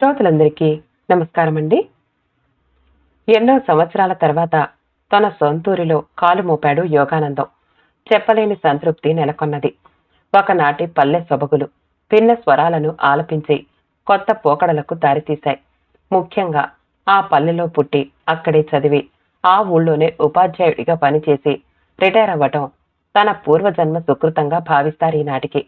శ్రోతలందరికీ నమస్కారం అండి ఎన్నో సంవత్సరాల తర్వాత తన సొంతూరిలో కాలు మోపాడు యోగానందం. చెప్పలేని సంతృప్తి నెలకొన్నది. ఒకనాటి పల్లె సొబగులు భిన్న స్వరాలను ఆలపించి కొత్త పోకడలకు దారితీశాయి. ముఖ్యంగా ఆ పల్లెలో పుట్టి అక్కడే చదివి ఆ ఊళ్ళోనే ఉపాధ్యాయుడిగా పనిచేసి రిటైర్ అవ్వటం తన పూర్వజన్మ సుకృతంగా భావిస్తారు ఈనాటికి.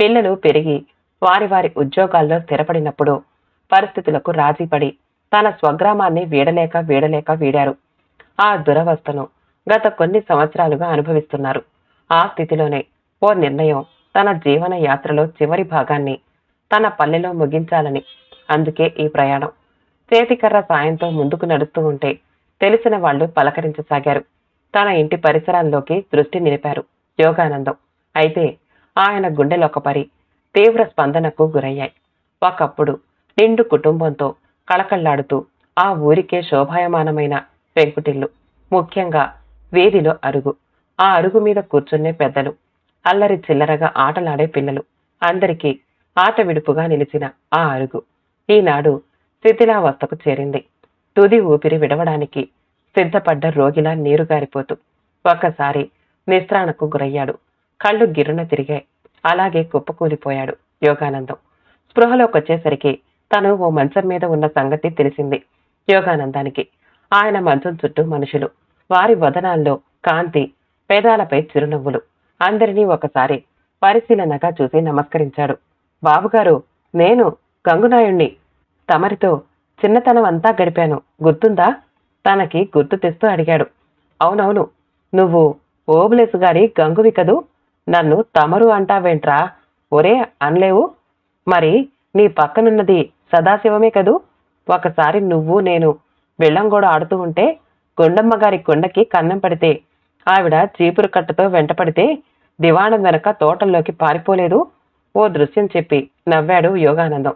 పిల్లలు పెరిగి వారి వారి ఉద్యోగాల్లో స్థిరపడినప్పుడు పరిస్థితులకు రాజీపడి తన స్వగ్రామాన్ని వీడలేక వీడలేక వీడారు. ఆ దురవస్థను గత కొన్ని సంవత్సరాలుగా అనుభవిస్తున్నారు. ఆ స్థితిలోనే ఓ నిర్ణయం తన జీవన యాత్రలో చివరి భాగాన్ని తన పల్లెలో ముగించాలని అందుకే ఈ ప్రయాణం. చేతికర్ర సాయంతో ముందుకు నడుస్తూ ఉంటే తెలిసిన వాళ్ళు పలకరించసాగారు. తన ఇంటి పరిసరాల్లోకి దృష్టి నిలిపారు యోగానందం. అయితే ఆయన గుండెలొకపరి తీవ్ర స్పందనకు గురయ్యాయి. ఒకప్పుడు నిండు కుటుంబంతో కళకళ్ళాడుతూ ఆ ఊరికే శోభాయమానమైన పెంకుటిల్లు ముఖ్యంగా వీధిలో అరుగు. ఆ అరుగు మీద కూర్చునే పెద్దలు అల్లరి చిల్లరగా ఆటలాడే పిల్లలు అందరికీ ఆట విడుపుగా నిలిచిన ఆ అరుగు. ఈనాడు శిథిలావస్థకు చేరింది. తుది ఊపిరి విడవడానికి సిద్ధపడ్డ రోగిలా నీరుగారిపోతూ ఒక్కసారి నిస్త్రాణకు గురయ్యాడు. కళ్ళు గిర్రున తిరిగాయి. అలాగే కుప్పకూలిపోయాడు యోగానందం. స్పృహలోకి వచ్చేసరికి తను ఓ మంచం మీద ఉన్న సంగతి తెలిసింది యోగానందానికి. ఆయన మంచం చుట్టూ మనుషులు. వారి వదనాల్లో కాంతి పేదాలపై చిరునవ్వులు. అందరినీ ఒకసారి పరిశీలనగా చూసి నమస్కరించాడు. బాబుగారు నేను గంగునాయుణ్ణి. తమరితో చిన్నతనం అంతా గడిపాను. గుర్తుందా? తనకి గుర్తు తెస్తూ అడిగాడు. అవునవును. నువ్వు ఓబులేసు గారి గంగువి కదూ? నన్ను తమరు అంటావేంట్రా? ఒరే అనలేవు. మరి నీ పక్కనున్నది సదాశివమే కదూ? ఒకసారి నువ్వు నేను వెళ్ళంగోడ ఆడుతూ ఉంటే గుండమ్మ గారి కొండకి కన్నం పడితే ఆవిడ చీపురు కట్టతో వెంటపడితే దివాణం వెనక తోటల్లోకి పారిపోలేదు. ఓ దృశ్యం చెప్పి నవ్వాడు యోగానందం.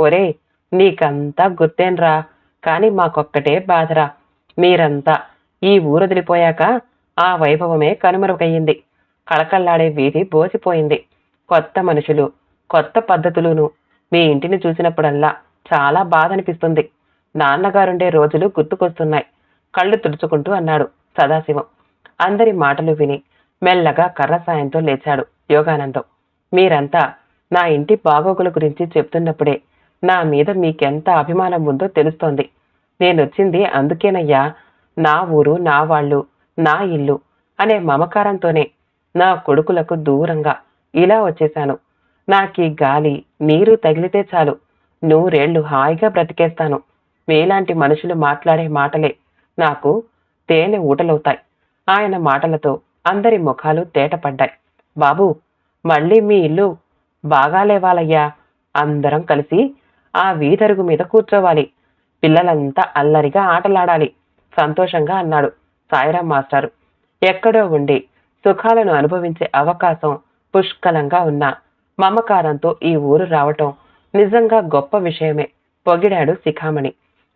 ఒరే నీకంతా గుర్తేన్రా. కాని మాకొక్కటే బాధరా. మీరంతా ఈ ఊరొదిలిపోయాక ఆ వైభవమే కనుమరుగయ్యింది. కళకళ్ళాడే వీధి బోసిపోయింది. కొత్త మనుషులు కొత్త పద్ధతులును మీ ఇంటిని చూసినప్పుడల్లా చాలా బాధ అనిపిస్తుంది నాన్నగారుండే రోజులు గుర్తుకొస్తున్నాయి. కళ్ళు తుడుచుకుంటూ అన్నాడు సదాశివం. అందరి మాటలు విని మెల్లగా కర్ర సాయంతో లేచాడు యోగానందం. మీరంతా నా ఇంటి బాగోగుల గురించి చెప్తున్నప్పుడే నా మీద మీకెంత అభిమానం ఉందో తెలుస్తోంది. నేనొచ్చింది అందుకేనయ్యా. నా ఊరు నా వాళ్ళు నా ఇల్లు అనే మమకారంతోనే నా కొడుకులకు దూరంగా ఇలా వచ్చేశాను. నాకీ గాలి నీరు తగిలితే చాలు. నూరేళ్ళు హాయిగా బ్రతికేస్తాను. మీలాంటి మనుషులు మాట్లాడే మాటలే నాకు తేనె ఊటలవుతాయి. ఆయన మాటలతో అందరి ముఖాలు తేటపడ్డాయి. బాబు మళ్ళీ మీ ఇల్లు బాగాలేవాలయ్యా. అందరం కలిసి ఆ వీధరుగు మీద కూర్చోవాలి. పిల్లలంతా అల్లరిగా ఆటలాడాలి. సంతోషంగా అన్నాడు సాయిరాం మాస్టారు. ఎక్కడో ఉండి సుఖాలను అనుభవించే అవకాశం పుష్కలంగా ఉన్న. మమకారంతో ఈ ఊరు రావటం నిజంగా గొప్ప విషయమే. పొగిడాడు శిఖామణి.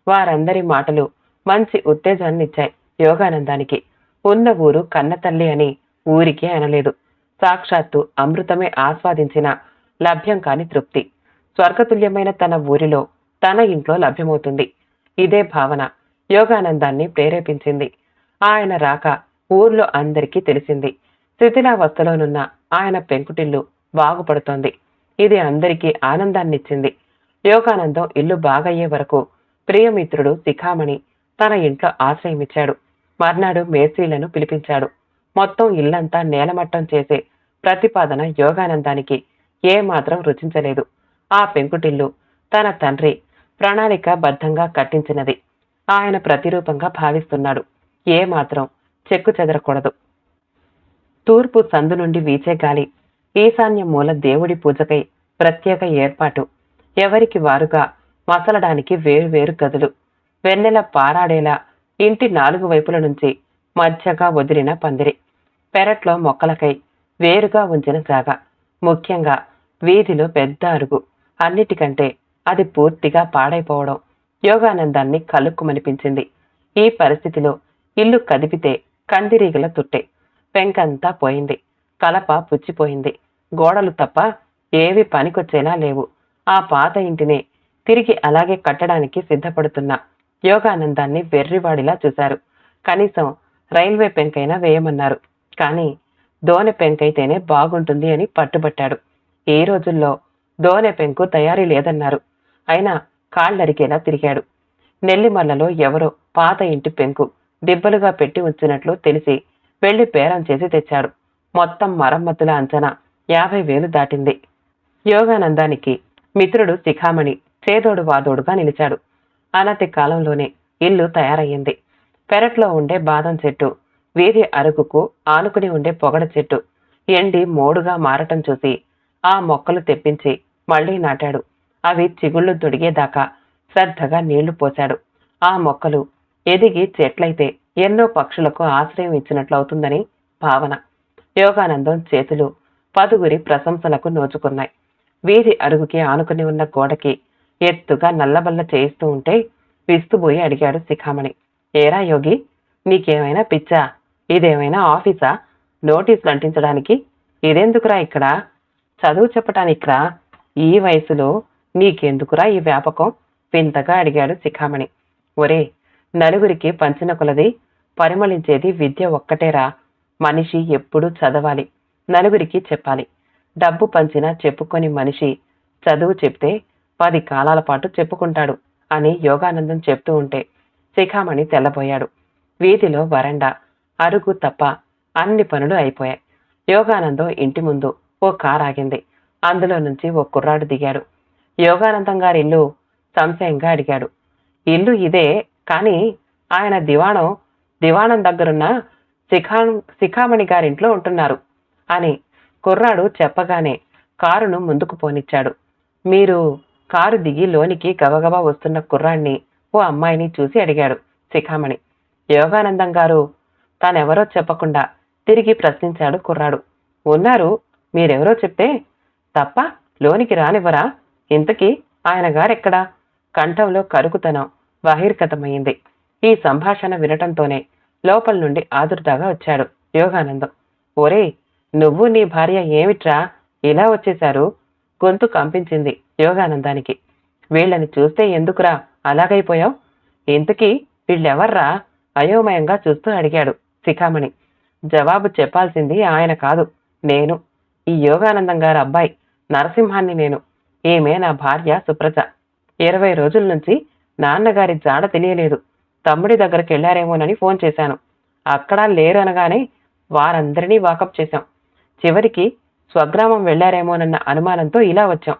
వారందరి మాటలు మంచి ఉత్తేజాన్నిచ్చాయి యోగానందానికి. ఉన్న ఊరు కన్నతల్లి అని ఊరికే అనలేదు. సాక్షాత్తు అమృతమే ఆస్వాదించిన లభ్యం కాని తృప్తి. స్వర్గతుల్యమైన తన ఊరిలో తన ఇంట్లో లభ్యమవుతుంది. ఇదే భావన యోగానందాన్ని ప్రేరేపించింది. ఆయన రాక ఊర్లో అందరికీ తెలిసింది. శిథిలావస్థలోనున్న ఆయన పెంకుటిల్లు బాగుపడుతోంది ఇది అందరికీ ఆనందాన్నిచ్చింది. యోగానందం ఇల్లు బాగయ్యే వరకు ప్రియమిత్రుడు శిఖామణి తన ఇంట్లో ఆశ్రయమిచ్చాడు. మర్నాడు మేస్త్రీలను పిలిపించాడు. మొత్తం ఇల్లంతా నేలమట్టం చేసే ప్రతిపాదన యోగానందానికి ఏ మాత్రం రుచించలేదు. ఆ పెంకుటిల్లు తన తండ్రి ప్రణాళిక బద్ధంగా కట్టించినది. ఆయన ప్రతిరూపంగా భావిస్తున్నాడు. ఏ మాత్రం చెక్కు చెదరకూడదు. తూర్పు సందు నుండి వీచే గాలి ఈశాన్య మూల దేవుడి పూజకై ప్రత్యేక ఏర్పాటు. ఎవరికి వారుగా మసలడానికి వేరువేరు గదులు. వెన్నెల పారాడేలా ఇంటి నాలుగు వైపుల నుంచి మధ్యగా వదిలిన పందిరి. పెరట్లో మొక్కలకై వేరుగా ఉంచిన జాగ. ముఖ్యంగా వీధిలో పెద్ద అరుగు. అన్నిటికంటే అది పూర్తిగా పాడైపోవడం యోగానందాన్ని కలుక్కుమనిపించింది. ఈ పరిస్థితిలో ఇల్లు కదిపితే కందిరీగల తుట్టే. పెంకంతా పోయింది. కలప పుచ్చిపోయింది. గోడలు తప్ప ఏవి పనికొచ్చేలా లేవు. ఆ పాత ఇంటిని తిరిగి అలాగే కట్టడానికి సిద్ధపడుతున్న యోగానందాన్ని వెర్రివాడిలా చూశారు. కనీసం రైల్వే పెంకైనా వేయమన్నారు. కానీ దోనె పెంకైతేనే బాగుంటుంది అని పట్టుబట్టాడు. ఈ రోజుల్లో దోనె పెంకు తయారీ లేదన్నారు. అయినా కాళ్ళరికేలా తిరిగాడు. నెల్లిమల్లలో ఎవరో పాత ఇంటి పెంకు దిబ్బలుగా పెట్టి ఉంచినట్లు తెలిసి వెళ్ళి బేరం చేసి తెచ్చాడు. మొత్తం మరమ్మతుల అంచనా యాభై వేలు దాటింది. యోగానందానికి మిత్రుడు శిఖామణి చేదోడు వాదోడుగా నిలిచాడు. అనతి కాలంలోనే ఇల్లు తయారయ్యింది. పెరట్లో ఉండే బాదం చెట్టు వీధి అరుగుకు ఆనుకుని ఉండే పొగడ చెట్టు ఎండి మోడుగా మారటం చూసి ఆ మొక్కలు తెప్పించి మళ్ళీ నాటాడు. అవి చిగుళ్ళు తొడిగేదాకా శ్రద్ధగా నీళ్ళు పోశాడు. ఆ మొక్కలు ఎదిగి చెట్లయితే ఎన్నో పక్షులకు ఆశ్రయం ఇచ్చినట్లవుతుందని భావన. యోగానందం చేతులు పదుగురి ప్రశంసలకు నోచుకున్నాయి. వీధి అరుగుకి ఆనుకుని ఉన్న గోడకి ఎత్తుగా నల్లబల్ల చేయిస్తూ ఉంటే విస్తుబోయి అడిగాడు శిఖామణి. ఏరా యోగి నీకేమైనా పిచ్చా? ఇదేమైనా ఆఫీసా? నోటీసులు అంటించడానికి? ఇదెందుకురా ఇక్కడ? చదువు చెప్పటానికిరా? ఈ వయసులో నీకెందుకురా ఈ వ్యాపకం? వింతగా అడిగాడు శిఖామణి. ఒరే నలుగురికి పంచిన కొలది పరిమళించేది విద్య ఒక్కటేరా. మనిషి ఎప్పుడూ చదవాలి. నలుగురికి చెప్పాలి. డబ్బు పంచినా చెప్పుకొని మనిషి చదువు చెప్తే పది కాలాల పాటు చెప్పుకుంటాడు అని యోగానందం చెప్తూ ఉంటే శిఖామణి తెల్లబోయాడు. వీధిలో వరండా అరుగు తప్ప అన్ని పనులు అయిపోయాయి. యోగానందం ఇంటి ముందు ఓ కార్ ఆగింది. అందులో నుంచి ఓ కుర్రాడు దిగాడు. యోగానందం గారి ఇల్లు సంశయంగా అడిగాడు. ఇల్లు ఇదే కానీ ఆయన దివాణం దివాణం దగ్గరున్న శిఖా శిఖామణి గారింట్లో ఉంటున్నారు. అని కుర్రాడు చెప్పగానే కారును ముందుకు పోనిచ్చాడు. మీరు కారు దిగి లోనికి గబగబా వస్తున్న కుర్రాణ్ణి ఓ అమ్మాయిని చూసి అడిగాడు శిఖామణి. యోగానందం గారు తానెవరో చెప్పకుండా తిరిగి ప్రశ్నించాడు కుర్రాడు. ఉన్నారు మీరెవరో చెప్తే తప్ప లోనికి రానివ్వరా? ఇంతకీ ఆయన గారెక్కడా? కంఠంలో కరుకుతనం బహిర్గతమైంది ఈ సంభాషణ వినటంతోనే లోపల నుండి ఆదుర్దాగా వచ్చాడు యోగానందం. ఒరే నువ్వు నీ భార్య ఏమిట్రా ఇలా వచ్చేశారు? గొంతు కంపించింది యోగానందానికి. వీళ్ళని చూస్తే ఎందుకురా అలాగైపోయావు? ఇంతకీ వీళ్ళెవర్రా? అయోమయంగా చూస్తూ అడిగాడు శిఖామణి. జవాబు చెప్పాల్సింది ఆయన కాదు నేను. ఈ యోగానందం గారి అబ్బాయి నరసింహాన్ని నేను. ఈమె నా భార్య సుప్రజ. ఇరవై రోజుల నుంచి నాన్నగారి జాడ తెలియలేదు. తమ్ముడి దగ్గరికి వెళ్ళారేమోనని ఫోన్ చేశాను. అక్కడా లేరు అనగానే వారందరినీ వాకప్ చేశాం. చివరికి స్వగ్రామం వెళ్ళారేమోనన్న అనుమానంతో ఇలా వచ్చాం.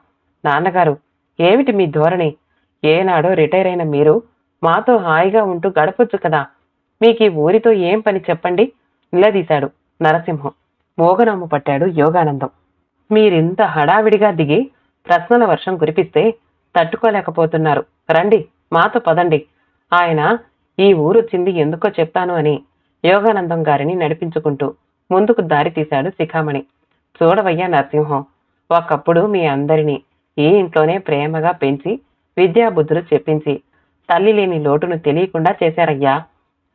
నాన్నగారు ఏమిటి మీ ధోరణి? ఏనాడో రిటైర్ అయిన మీరు మాతో హాయిగా ఉంటూ గడపొచ్చు కదా. మీకు ఈ ఊరితో ఏం పని చెప్పండి? నిలదీశాడు నరసింహం. మోగనమ్ము పట్టాడు యోగానందం. మీరింత హడావిడిగా దిగి ప్రశ్నల వర్షం కురిపిస్తే తట్టుకోలేకపోతున్నారు. రండి మాతో పదండి. ఆయన ఈ ఊరొచ్చింది ఎందుకో చెప్తాను అని యోగానందం గారిని నడిపించుకుంటూ ముందుకు దారి తీశాడు శిఖామణి. చూడవయ్యా నరసింహం ఒకప్పుడు మీ అందరినీ ఈ ఇంట్లోనే ప్రేమగా పెంచి విద్యాబుద్ధులు చెప్పించి తల్లి లేని లోటును తెలియకుండా చేశారయ్యా.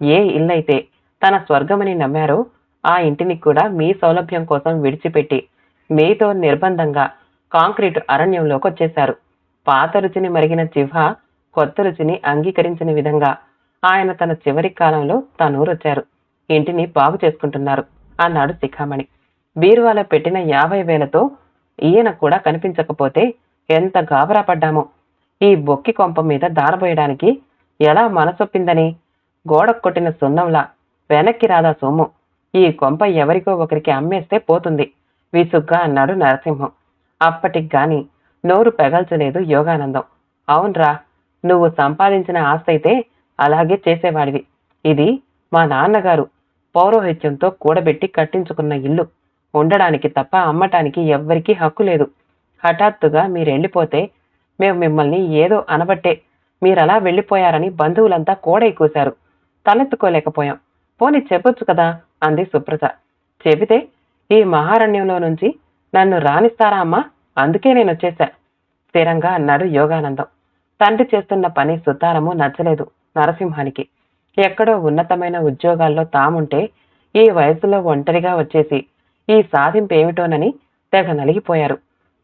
ఏ ఇల్లైతే తన స్వర్గమని నమ్మారో ఆ ఇంటిని కూడా మీ సౌలభ్యం కోసం విడిచిపెట్టి మీతో నిర్బంధంగా కాంక్రీటు అరణ్యంలోకి వచ్చేశారు. పాత రుచిని మరిగిన జిహ్వ కొత్త రుచిని అంగీకరించిన విధంగా ఆయన తన చివరి కాలంలో తనూరొచ్చారు. ఇంటిని బాగు చేసుకుంటున్నారు. అన్నాడు శిఖామణి. బీరువాలో పెట్టిన యాభై వేలతో ఈయన కూడా కనిపించకపోతే ఎంత గాబరా పడ్డామో. ఈ బొక్కి కొంప మీద దారబోయడానికి ఎలా మనసొప్పిందని? గోడ కొట్టిన సున్నంలా వెనక్కి రాదా సొమ్ము ఈ కొంప ఎవరికో ఒకరికి అమ్మేస్తే పోతుంది. విసుగ్గా అన్నాడు నరసింహం. అప్పటికి గాని నోరు పెగల్చలేదు యోగానందం. అవునరా నువ్వు సంపాదించిన ఆస్తి అయితే అలాగే చేసేవాడివి. ఇది మా నాన్నగారు పౌరోహిత్యంతో కూడబెట్టి కట్టించుకున్న ఇల్లు. ఉండడానికి తప్ప అమ్మటానికి ఎవ్వరికీ హక్కు లేదు. హఠాత్తుగా మీరెళ్ళిపోతే మేము మిమ్మల్ని ఏదో అనబట్టే మీరలా వెళ్ళిపోయారని బంధువులంతా కోడై కూశారు. తలెత్తుకోలేకపోయాం. పోని చెప్పొచ్చు కదా? అంది సుప్రజ. చెబితే ఈ మహారణ్యంలో నుంచి నన్ను రాణిస్తారా అమ్మా? అందుకే నేను వచ్చేశా స్థిరంగా అన్నాడు యోగానందం. తండ్రి చేస్తున్న పని సుతారము నచ్చలేదు నరసింహానికి. ఎక్కడో ఉన్నతమైన ఉద్యోగాల్లో తాముంటే ఈ వయసులో ఒంటరిగా వచ్చేసి ఈ సాధింపేమిటోనని తెగ నలిగిపోయారు.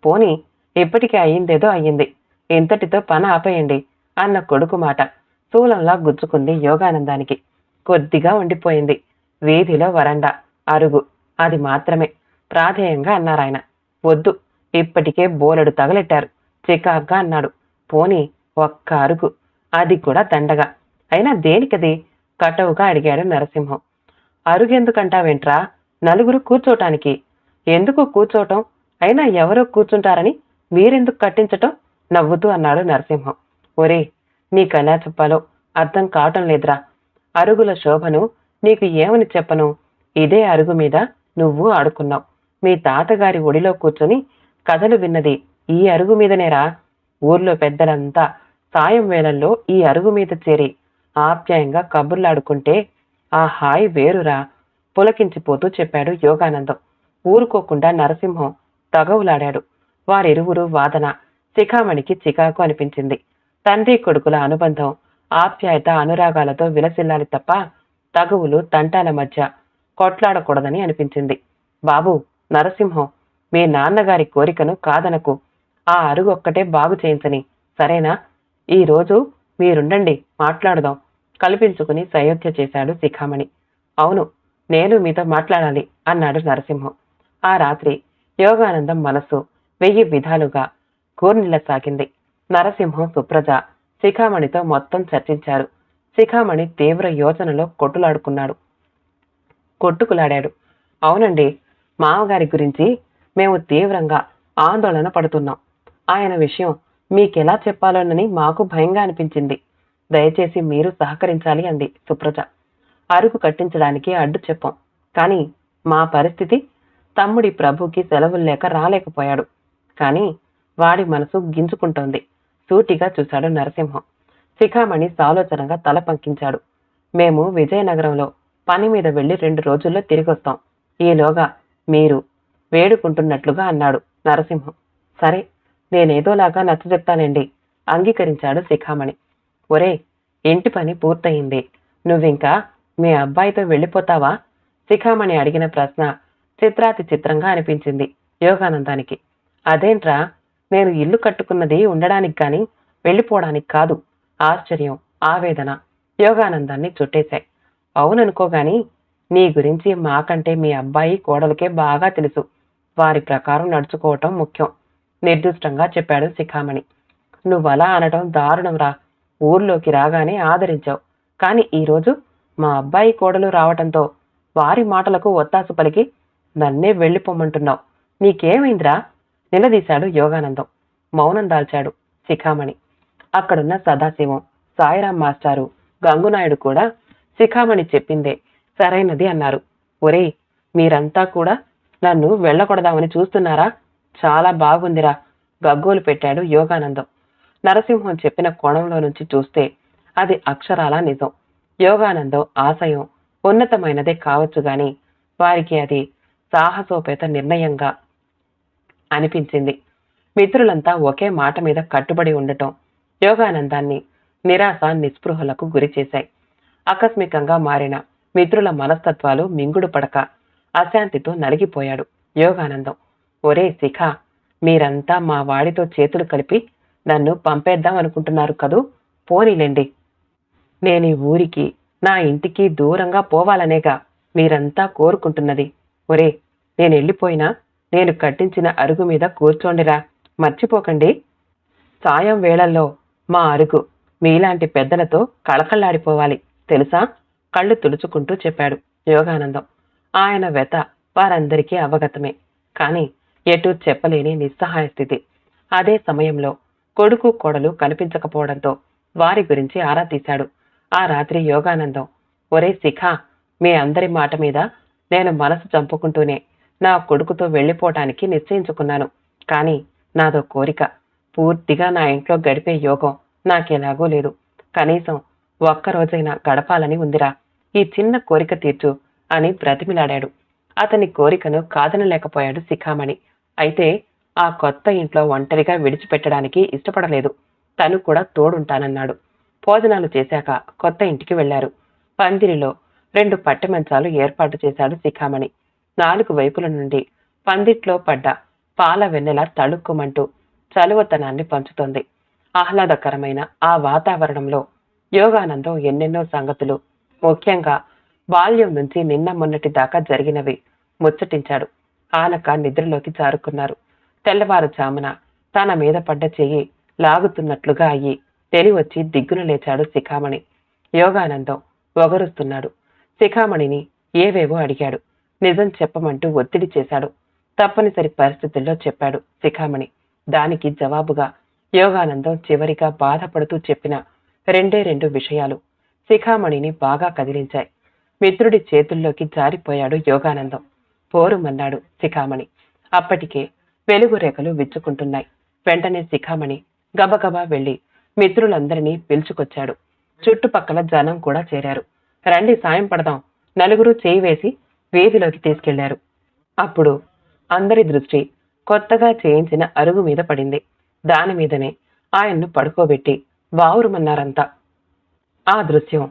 పోని ఇప్పటికీ అయ్యిందేదో అయ్యింది. ఇంతటితో పని ఆపేయండి అన్న కొడుకు మాట శూలంలా గుచ్చుకుంది యోగానందానికి. కొద్దిగా ఉండిపోయింది. వీధిలో వరండా అరుగు అది మాత్రమే ప్రాధేయంగా అన్నారాయన. వద్దు ఇప్పటికే బోలెడు తగలెట్టారు. చికాగ్గా అన్నాడు. పోనీ ఒక్క అరుగు అది కూడా దండగా. అయినా దేనికది? కటవుగా అడిగాడు నరసింహం. అరుగెందుకంటావేంట్రా? నలుగురు కూర్చోటానికి. ఎందుకు కూర్చోటం? అయినా ఎవరో కూర్చుంటారని మీరెందుకు కట్టించటం? నవ్వుతూ అన్నాడు నరసింహం. ఒరే నీకెలా చెప్పాలో అర్థం కావటం లేదురా. అరుగుల శోభను నీకు ఏమని చెప్పను? ఇదే అరుగు మీద నువ్వు ఆడుకున్నావు. మీ తాతగారి ఒడిలో కూర్చొని కథలు విన్నది ఈ అరుగు మీదనేరా. ఊర్లో పెద్దలంతా సాయం వేళల్లో ఈ అరుగు మీద చేరి ఆప్యాయంగా కబుర్లాడుకుంటే ఆ హాయి వేరురా పులకించిపోతూ చెప్పాడు యోగానందం. ఊరుకోకుండా నరసింహం తగవులాడాడు. వారిరువురు వాదన శిఖామణికి చికాకు అనిపించింది. తండ్రి కొడుకుల అనుబంధం ఆప్యాయత అనురాగాలతో విలసిల్లాలి తప్ప తగువులు తంటాల మధ్య కొట్లాడకూడదని అనిపించింది. బాబు నరసింహం మీ నాన్నగారి కోరికను కాదనకు. ఆ అరుగు ఒక్కటే బాగు చేయించని. సరేనా? ఈ రోజు మీరుండండి. మాట్లాడదాం. కల్పించుకుని సయోధ్య చేశాడు శిఖామణి. అవును నేను మీతో మాట్లాడాలి అన్నాడు నరసింహం. ఆ రాత్రి యోగానందం మనస్సు వెయ్యి విధాలుగా సాగింది. నరసింహం సుప్రజ శిఖామణితో మొత్తం చర్చించారు. శిఖామణి తీవ్ర యోచనలో కొట్టులాడుకున్నాడు. కొట్టుకులాడాడు. అవునండి మామగారి గురించి మేము తీవ్రంగా ఆందోళన పడుతున్నాం. ఆయన విషయం మీకెలా చెప్పాలోనని మాకు భయంగా అనిపించింది. దయచేసి మీరు సహకరించాలి అంది సుప్రజ. అరుగు కట్టించడానికి అడ్డు చెప్పాం. కానీ మా పరిస్థితి తమ్ముడి ప్రభుకి సెలవులు లేక రాలేకపోయాడు. కానీ వాడి మనసు గింజుకుంటోంది. సూటిగా చూశాడు నరసింహం. శిఖామణి సాలోచనగా తల పంకించాడు. మేము విజయనగరంలో పని మీద వెళ్ళి రెండు రోజుల్లో తిరిగొస్తాం. ఈలోగా మీరు వేడుకుంటున్నట్లుగా అన్నాడు నరసింహం. సరే నేనేదోలాగా నచ్చజెప్తానండి అంగీకరించాడు శిఖామణి. ఒరే ఇంటి పని పూర్తయింది. నువ్వింకా మీ అబ్బాయితో వెళ్ళిపోతావా? శిఖామణి అడిగిన ప్రశ్న చిత్రాతి చిత్రంగా అనిపించింది యోగానందానికి. అదేంట్రా నేను ఇల్లు కట్టుకున్నది ఉండడానికి కాని వెళ్ళిపోవడానికి కాదు. ఆశ్చర్యం ఆవేదన యోగానందాన్ని చుట్టేశాయి. అవుననుకోగాని నీ గురించి మాకంటే మీ అబ్బాయి కోడలకే బాగా తెలుసు. వారి ప్రకారం నడుచుకోవటం ముఖ్యం నిర్దిష్టంగా చెప్పాడు శిఖామణి. నువ్వలా అనటం దారుణంరా. ఊర్లోకి రాగానే ఆదరించావు. కాని ఈరోజు మా అబ్బాయి కోడలు రావటంతో వారి మాటలకు ఒత్తాసు పలికి నన్నే వెళ్ళిపోమ్మంటున్నావు నీకేమైందిరా? నిలదీశాడు యోగానందం. మౌనం దాల్చాడు శిఖామణి. అక్కడున్న సదాశివం సాయిరాం మాస్టారు గంగునాయుడు కూడా శిఖామణి చెప్పిందే సరైనది అన్నారు. ఒరేయ్ మీరంతా కూడా నన్ను వెళ్ళకూడదామని చూస్తున్నారా? చాలా బాగుందిరా గగ్గోలు పెట్టాడు యోగానందం. నరసింహం చెప్పిన కోణంలో నుంచి చూస్తే అది అక్షరాల నిజం. యోగానందం ఆశయం ఉన్నతమైనదే కావచ్చు గాని వారికి అది సాహసోపేత నిర్ణయంగా అనిపించింది. మిత్రులంతా ఒకే మాట మీద కట్టుబడి ఉండటం యోగానందాన్ని నిరాశ నిస్పృహలకు గురి చేశాయి. ఆకస్మికంగా మారిన మిత్రుల మనస్తత్వాలు మింగుడు పడక అశాంతితో నలిగిపోయాడు యోగానందం. ఒరే శిఖ మీరంతా మా వాడితో చేతులు కలిపి నన్ను పంపేద్దాం అనుకుంటున్నారు కదూ? పోనీలేండి. నేను ఈ ఊరికి నా ఇంటికి దూరంగా పోవాలనేగా మీరంతా కోరుకుంటున్నది. ఒరే నేను వెళ్ళిపోయినా నేను కట్టించిన అరుగు మీద కూర్చోండిరా. మర్చిపోకండి. సాయం వేళల్లో మా అరుగు మీలాంటి పెద్దలతో కళకళ్ళాడిపోవాలి తెలుసా? కళ్ళు తుడుచుకుంటూ చెప్పాడు యోగానందం. ఆయన వెత వారందరికీ అవగతమే. కాని ఎటూ చెప్పలేని నిస్సహాయ స్థితి. అదే సమయంలో కొడుకు కోడలు కనిపించకపోవడంతో వారి గురించి ఆరా తీశాడు. ఆ రాత్రి యోగానందం ఒరే శిఖ మీ అందరి మాట మీద నేను మనసు చంపుకుంటూనే నా కొడుకుతో వెళ్ళిపోవటానికి నిశ్చయించుకున్నాను. కానీ నాదో కోరిక. పూర్తిగా నా ఇంట్లో గడిపే యోగం నాకెలాగో లేదు. కనీసం ఒక్కరోజైనా గడపాలని ఉందిరా. ఈ చిన్న కోరిక తీర్చు అని బ్రతిమిలాడాడు. అతని కోరికను కాదనలేకపోయాడు శిఖామణి. అయితే ఆ కొత్త ఇంట్లో ఒంటరిగా విడిచిపెట్టడానికి ఇష్టపడలేదు. తను కూడా తోడుంటానన్నాడు. భోజనాలు చేశాక కొత్త ఇంటికి వెళ్ళారు పందిరిలో రెండు పట్టె మంచాలు ఏర్పాటు చేశాడు శిఖామణి. నాలుగు వైపుల నుండి పందిట్లో పడ్డ పాల వెన్నెల తళుక్కుమంటూ చలువతనాన్ని పంచుతోంది. ఆహ్లాదకరమైన ఆ వాతావరణంలో యోగానందం ఎన్నెన్నో సంగతులు ముఖ్యంగా బాల్యం నుంచి నిన్న మొన్నటి దాకా జరిగినవి ముచ్చటించాడు. ఆనక నిద్రలోకి జారుకున్నారు. తెల్లవారుజామున తన మీద పడ్డ చెయ్యి లాగుతున్నట్లుగా అయ్యి తెలివచ్చి దిగ్గున లేచాడు శిఖామణి. యోగానందం ఒగరుస్తున్నాడు. శిఖామణిని ఏవేవో అడిగాడు. నిజం చెప్పమంటూ ఒత్తిడి చేశాడు. తప్పనిసరి పరిస్థితుల్లో చెప్పాడు శిఖామణి. దానికి జవాబుగా యోగానందం చివరిగా బాధపడుతూ చెప్పిన రెండే రెండు విషయాలు శిఖామణిని బాగా కదిలించాయి. మిత్రుడి చేతుల్లోకి జారిపోయాడు యోగానందం. పోరుమన్నాడు శిఖామణి. అప్పటికే వెలుగు రేఖలు విచ్చుకుంటున్నాయి. వెంటనే శిఖామణి గబగబా వెళ్ళి మిత్రులందరినీ పిలుచుకొచ్చాడు. చుట్టుపక్కల జనం కూడా చేరారు. రండి సాయం పడదాం. నలుగురు చేయి వేసి వీధిలోకి తీసుకెళ్ళారు. అప్పుడు అందరి దృష్టి కొత్తగా చేయించిన అరుగు మీద పడింది. దాని మీదనే ఆయన్ను పడుకోబెట్టి వావురుమన్నారంతా. ఆ దృశ్యం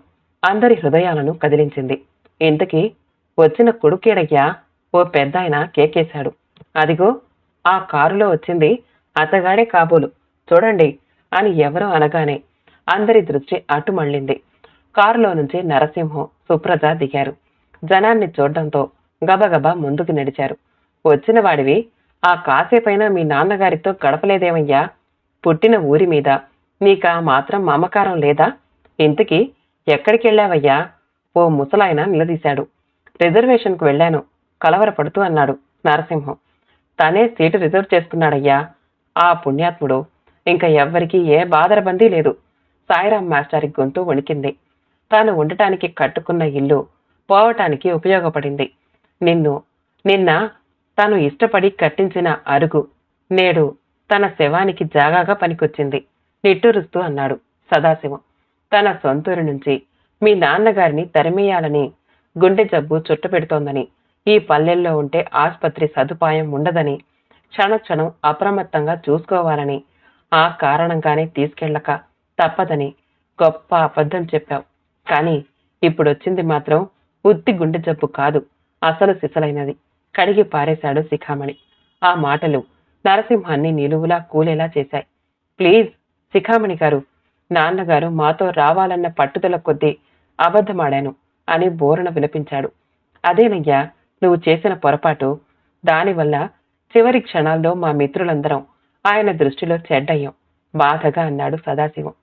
అందరి హృదయాలను కదిలించింది. ఇంతకీ వచ్చిన కొడుకేడయ్యా ఓ పెద్దాయన కేకేశాడు. అదిగో ఆ కారులో వచ్చింది అతగాడే కాబోలు చూడండి అని ఎవరో అనగానే అందరి దృష్టి అటు మళ్ళింది. కారులో నుంచి నరసింహం సుప్రజ దిగారు. జనాన్ని చూడడంతో గబగబా ముందుకు నడిచారు. వచ్చిన వాడివి ఆ కాసేపైనా మీ నాన్నగారితో గడపలేదేమయ్యా? పుట్టిన ఊరి మీద నీకా మాత్రం మమకారం లేదా? ఇంతకీ ఎక్కడికెళ్ళావయ్యా? ఓ ముసలాయన నిలదీశాడు. రిజర్వేషన్కు వెళ్ళాను కలవరపడుతూ అన్నాడు నరసింహం. తనే సీటు రిజర్వ్ చేసుకున్నాడయ్యా. ఆ పుణ్యాత్ముడు. ఇంకా ఎవ్వరికీ ఏ బాదరబందీ లేదు. సాయిరాం మాస్టారి గొంతు వణికింది. తాను ఉండటానికి కట్టుకున్న ఇల్లు పోవటానికి ఉపయోగపడింది. నిన్ను నిన్న తాను ఇష్టపడి కట్టించిన అరుగు నేడు తన శవానికి జాగాగా పనికొచ్చింది. నిట్టూరుస్తూ అన్నాడు సదాశివం. తన సొంతూరు నుంచి మీ నాన్నగారిని తరిమేయాలని గుండె జబ్బు చుట్టపెడుతోందని ఈ పల్లెల్లో ఉంటే ఆసుపత్రి సదుపాయం ఉండదని క్షణక్షణం అప్రమత్తంగా చూసుకోవాలని ఆ కారణంగానే తీసుకెళ్ళక తప్పదని గొప్ప అబద్ధం చెప్పావు. కానీ ఇప్పుడొచ్చింది మాత్రం ఉత్తి గుండె జబ్బు కాదు అసలు సిసలైనది. కడిగి పారేశాడు శిఖామణి. ఆ మాటలు నరసింహాన్ని నిలువులా కూలేలా చేశాయి. ప్లీజ్ శిఖామణి గారు నాన్నగారు మాతో రావాలన్న పట్టుదల కొద్దీ అబద్ధమాడాను అని బోరణ విలపించాడు. అదేనయ్యా నువ్వు చేసిన పొరపాటు దానివల్ల చివరి క్షణాల్లో మా మిత్రులందరం ఆయన దృష్టిలో చెడ్డయ్యాం. బాధగా అన్నాడు సదాశివం.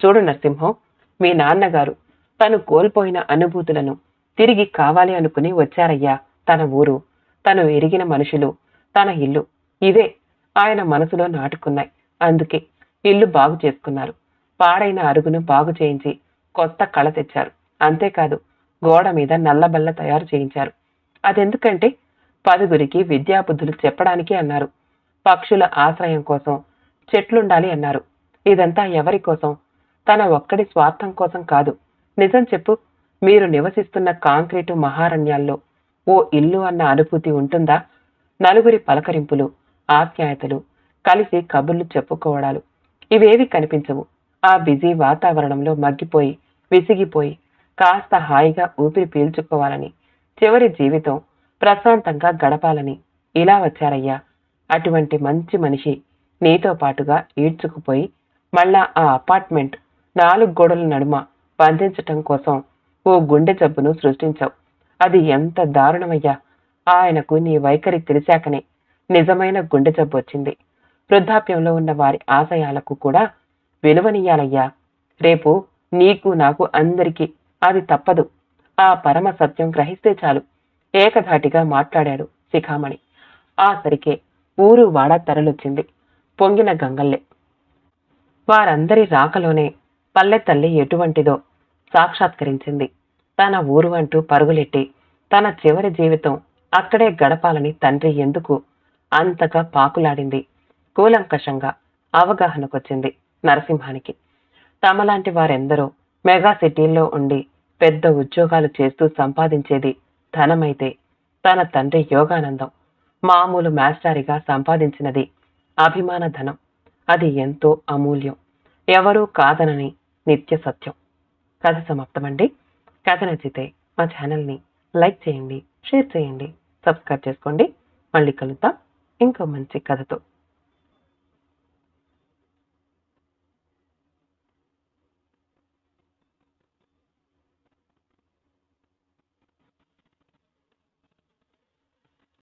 చూడు నరసింహం మీ నాన్నగారు తను కోల్పోయిన అనుభూతులను తిరిగి కావాలి అనుకుని వచ్చారయ్యా తన ఊరు. తను ఎరిగిన మనుషులు తన ఇల్లు ఇవే ఆయన మనసులో నాటుకున్నాయి. అందుకే ఇల్లు బాగు చేసుకున్నారు. పాడైన అరుగును బాగు చేయించి కొత్త కళ తెచ్చారు. అంతేకాదు గోడ మీద నల్లబల్ల తయారు చేయించారు. అదెందుకంటే పదుగురికి విద్యాబుద్ధులు చెప్పడానికి అన్నారు. పక్షుల ఆశ్రయం కోసం చెట్లుండాలి అన్నారు. ఇదంతా ఎవరి కోసం? తన ఒక్కడి స్వార్థం కోసం కాదు. నిజం చెప్పు మీరు నివసిస్తున్న కాంక్రీటు మహారణ్యాల్లో ఓ ఇల్లు అన్న అనుభూతి ఉంటుందా? నలుగురి పలకరింపులు ఆప్యాయతలు కలిసి కబుర్లు చెప్పుకోవడాలు ఇవేవి కనిపించవు. ఆ బిజీ వాతావరణంలో మగ్గిపోయి విసిగిపోయి కాస్త హాయిగా ఊపిరి పీల్చుకోవాలని చివరి జీవితం ప్రశాంతంగా గడపాలని ఇలా వచ్చారయ్యా. అటువంటి మంచి మనిషి నీతో పాటుగా ఈడ్చుకుపోయి మళ్ళా ఆ అపార్ట్మెంట్ నాలుగు గోడల నడుమ బంధించటం కోసం ఓ గుండె జబ్బును సృష్టించావు. అది ఎంత దారుణమయ్యా. ఆయనకు నీ వైఖరి తెలిసాకనే నిజమైన గుండె జబ్బు వచ్చింది. వృద్ధాప్యంలో ఉన్న వారి ఆశయాలకు కూడా విలువనియ్యాలయ్యా. రేపు నీకు నాకు అందరికీ అది తప్పదు. ఆ పరమ సత్యం గ్రహిస్తే చాలు. ఏకధాటిగా మాట్లాడాడు శిఖామణి. ఆ సరికే ఊరు వాడ తరలొచ్చింది. పొంగిన గంగల్లే. వారందరి రాకలోనే పల్లె తల్లి ఎటువంటిదో సాక్షాత్కరించింది. తన ఊరు అంటూ పరుగులెట్టి తన చివరి జీవితం అక్కడే గడపాలని తండ్రి ఎందుకు అంతగా పాకులాడింది. కూలంకషంగా అవగాహనకొచ్చింది నరసింహానికి. తమలాంటి వారెందరో మెగా సిటీల్లో ఉండి పెద్ద ఉద్యోగాలు చేస్తూ సంపాదించేది ధనమైతే తన తండ్రి యోగానందం. మామూలు మాస్టారిగా సంపాదించినది అభిమాన ధనం. అది ఎంతో అమూల్యం. ఎవరూ కాదనని నిత్య సత్యం. కథ సమాప్తమండి. కథ నచ్చితే మా ఛానల్ని లైక్ చేయండి షేర్ చేయండి సబ్స్క్రైబ్ చేసుకోండి. మళ్ళీ కలుద్దాం. ఇంకో మంచి కథతో.